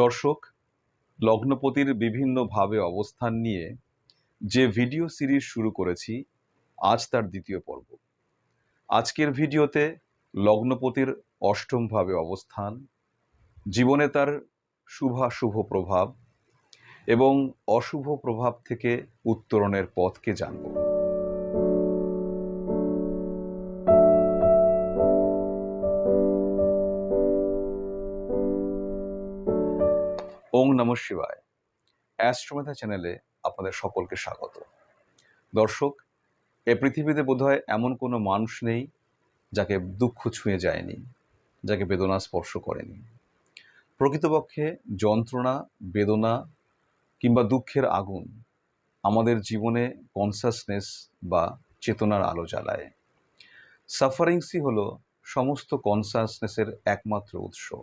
দর্শক, লগ্নপতির বিভিন্ন ভাবে অবস্থান নিয়ে যে ভিডিও সিরিজ শুরু করেছি, আজ তার দ্বিতীয় পর্ব। আজকের ভিডিওতে লগ্নপতির অষ্টম ভাবে অবস্থান, জীবনে তার শুভাশুভ প্রভাব এবং অশুভ প্রভাব থেকে উত্তরণের পথকে জানব। ওং নম শিবায়। অ্যাস্ট্রোমেথা চ্যানেলে আপনাদের সকলকে স্বাগত। দর্শক, এ পৃথিবীতে বোধহয় এমন কোনো মানুষ নেই যাকে দুঃখ ছুঁয়ে যায়নি, যাকে বেদনা স্পর্শ করেনি। প্রকৃতপক্ষে যন্ত্রণা, বেদনা কিংবা দুঃখের আগুন আমাদের জীবনে কনসাসনেস বা চেতনার আলো জ্বালায়। সাফারিংসই হলো সমস্ত কনসাসনেসের একমাত্র উৎস।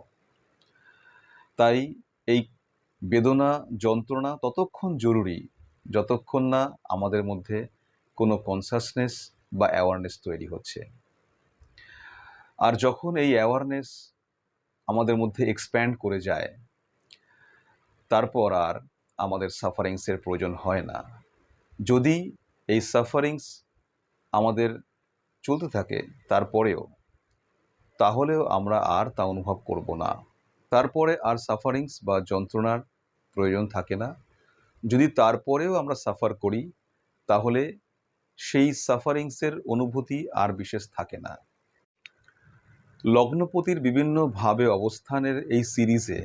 তাই এই বেদনা, যন্ত্রণা ততক্ষণ জরুরি, যতক্ষণ না আমাদের মধ্যে কোনো কনসাসনেস বা অ্যাওয়ারনেস তৈরি হচ্ছে। আর যখন এই অ্যাওয়ারনেস আমাদের মধ্যে এক্সপ্যান্ড করে যায়, তারপর আর আমাদের সাফারিংসের প্রয়োজন হয় না। যদি এই সাফারিংস আমাদের চলতে থাকে তারপরেও, তাহলেও আমরা আর তা অনুভব করব না। তারপরে আর সাফারিংস বা যন্ত্রণার প্রয়োজন থাকে না। যদি তারপরেও আমরা সাফার করি, তাহলে সেই সাফারিংসের অনুভূতি আর বিশেষ থাকে না। লগ্নপতির বিভিন্ন ভাবে অবস্থানের এই সিরিজে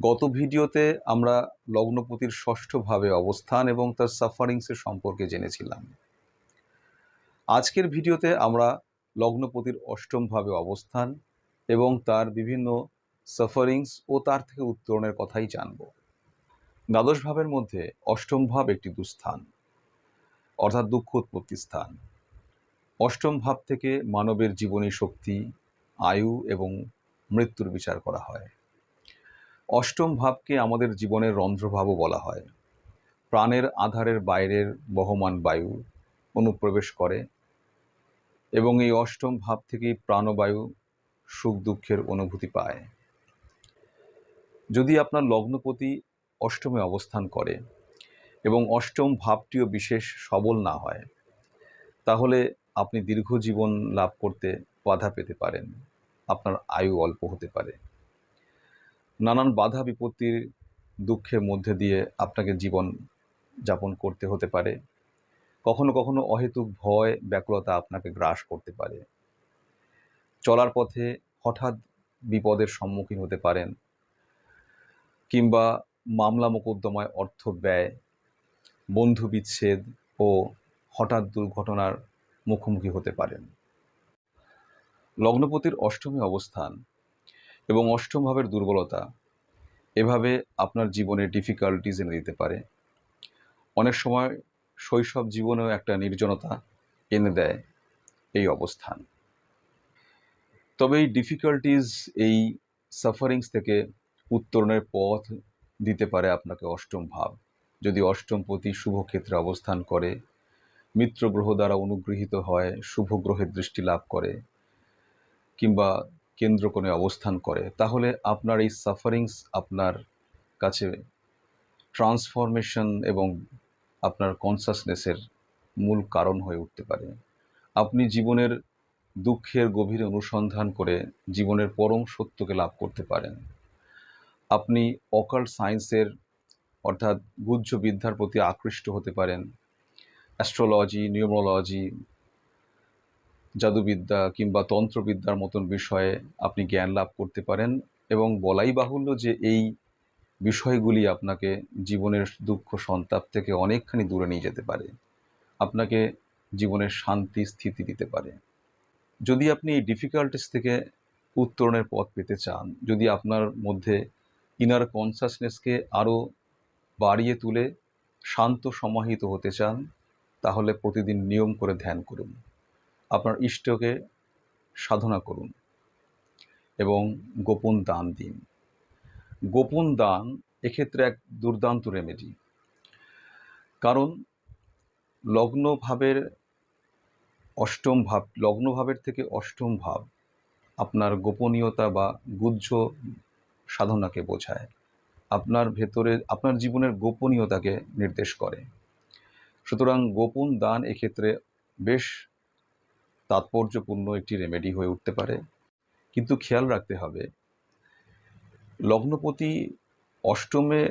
গত ভিডিওতে আমরা লগ্নপতির ষষ্ঠ ভাবে অবস্থান এবং তার সাফারিংসের সম্পর্কে জেনেছিলাম। আজকের ভিডিওতে আমরা লগ্নপতির অষ্টম ভাবে অবস্থান এবং তার বিভিন্ন সাফারিংস ও তার থেকে উত্তরণের কথাই জানব। দ্বাদশ ভাবের মধ্যে অষ্টম ভাব একটি দুস্থান, অর্থাৎ দুঃখ উৎপত্তি স্থান। অষ্টম ভাব থেকে মানবের জীবনী শক্তি, আয়ু এবং মৃত্যুর বিচার করা হয়। অষ্টম ভাবকে আমাদের জীবনের রন্ধ্রভাবও বলা হয়। প্রাণের আধারের বাইরের বহমান বায়ু অনুপ্রবেশ করে এবং এই অষ্টম ভাব থেকেই প্রাণবায়ু সুখ দুঃখের অনুভূতি পায়। যদি আপনার লগ্নপতি অষ্টমে অবস্থান করে এবং অষ্টম ভাবটিও বিশেষ সবল না হয়, তাহলে আপনি দীর্ঘ জীবন লাভ করতে বাধা পেতে পারেন। আপনার আয়ু অল্প হতে পারে। নানান বাধা বিপত্তির দুঃখের মধ্যে দিয়ে আপনাকে জীবন যাপন করতে হতে পারে। কখনো কখনো অহেতুক ভয়, ব্যাকুলতা আপনাকে গ্রাস করতে পারে। চলার পথে হঠাৎ বিপদের সম্মুখীন হতে পারেন। কিংবা মামলা মোকদ্দমায় অর্থ ব্যয়, বন্ধু বিচ্ছেদ ও হঠাৎ দুর্ঘটনার মুখোমুখি হতে পারেন। লগ্নপতির অষ্টমী অবস্থান এবং অষ্টম ভাবের দুর্বলতা এভাবে আপনার জীবনে ডিফিকাল্টিজ এনে দিতে পারে। অনেক সময় শৈশব জীবনেও একটা নির্জনতা এনে দেয় এই অবস্থান। তবে এই ডিফিকাল্টিজ এই সাফারিংস থেকে উত্তরণের পথ দিতে পারে আপনাকে অষ্টম ভাব। যদি অষ্টম প্রতি শুভ ক্ষেত্রে অবস্থান করে, মিত্র গ্রহ দ্বারা অনুগৃহীত হয়, শুভ গ্রহের দৃষ্টি লাভ করে কিংবা কেন্দ্রকোণে অবস্থান করে, তাহলে আপনার এই সাফারিংস আপনার কাছে ট্রান্সফরমেশন এবং আপনার কনসাসনেসের মূল কারণ হয়ে উঠতে পারে। আপনি জীবনের দুঃখের গভীরে অনুসন্ধান করে জীবনের পরম সত্যকে লাভ করতে পারেন। আপনি অকাল্ট সায়েন্সের অর্থাৎ গুহ্য বিদ্যার প্রতি আকৃষ্ট হতে পারেন। অ্যাস্ট্রোলজি নিউমোলজি জাদুবিদ্যা কিংবা তন্ত্রবিদ্যার মতন বিষয়ে আপনি জ্ঞান লাভ করতে পারেন এবং বলাই বাহুল্য যে এই বিষয়গুলি আপনাকে জীবনের দুঃখ, সন্তাপ থেকে অনেকখানি দূরে নিয়ে যেতে পারে। আপনাকে জীবনের শান্তি, স্থিতি দিতে পারে। যদি আপনি এই ডিফিকাল্টিস থেকে উত্তরণের পথ পেতে চান, যদি আপনার মধ্যে ইনার কনসাসনেসকে আরও বাড়িয়ে তুলে শান্ত সমাহিত হতে চান, তাহলে প্রতিদিন নিয়ম করে ধ্যান করুন। আপনার ইষ্টকে সাধনা করুন এবং গোপন দান দিন। গোপন দান এক্ষেত্রে এক দুর্দান্ত রেমেডি কারণ লগ্নভাবের অষ্টম ভাব, লগ্নভাবের থেকে অষ্টম ভাব আপনার গোপনীয়তা বা গুহ্য সাধনাকে বোঝায়। আপনার ভেতরে, আপনার জীবনের গোপনীয়তাকে নির্দেশ করে। সুতরাং গোপন দান এক্ষেত্রে বেশ তাৎপর্যপূর্ণ একটি রেমেডি হয়ে উঠতে পারে। কিন্তু খেয়াল রাখতে হবে, লগ্নপতি অষ্টমে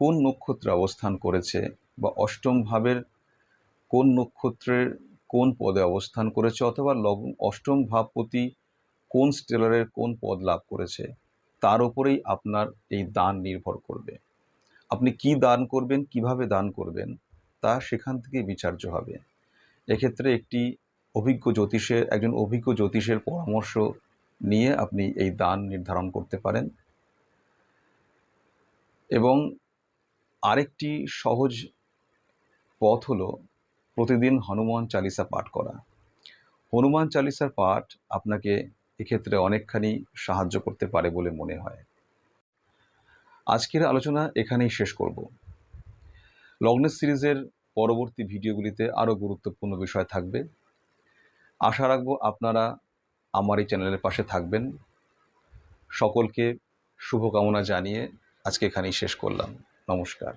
কোন নক্ষত্রে অবস্থান করেছে বা অষ্টম ভাবের কোন নক্ষত্রের কোন পদে অবস্থান করেছে অথবা লগ্ন, অষ্টম ভাবপতি কোন স্টেলারের কোন পদ লাভ করেছে? তার উপরেই আপনার এই দান নির্ভর করবে। আপনি কি দান করবেন, কীভাবে দান করবেন, তা সেখান থেকে বিচার্য হবে। এক্ষেত্রে একটি অভিজ্ঞ জ্যোতিষের, একজন অভিজ্ঞ জ্যোতিষের পরামর্শ নিয়ে আপনি এই দান নির্ধারণ করতে পারেন। এবং আরেকটি সহজ পথ হলো প্রতিদিন হনুমান চালিসা পাঠ করা। হনুমান চালিসার পাঠ আপনাকে এক্ষেত্রে অনেকখানি সাহায্য করতে পারে বলে মনে হয়। আজকের আলোচনা এখানেই শেষ করব। লগ্নের সিরিজের পরবর্তী ভিডিওগুলিতে আরও গুরুত্বপূর্ণ বিষয় থাকবে। আশা রাখব আপনারা আমার এই চ্যানেলের পাশে থাকবেন। সকলকে শুভকামনা জানিয়ে আজকে এখানেই শেষ করলাম। নমস্কার।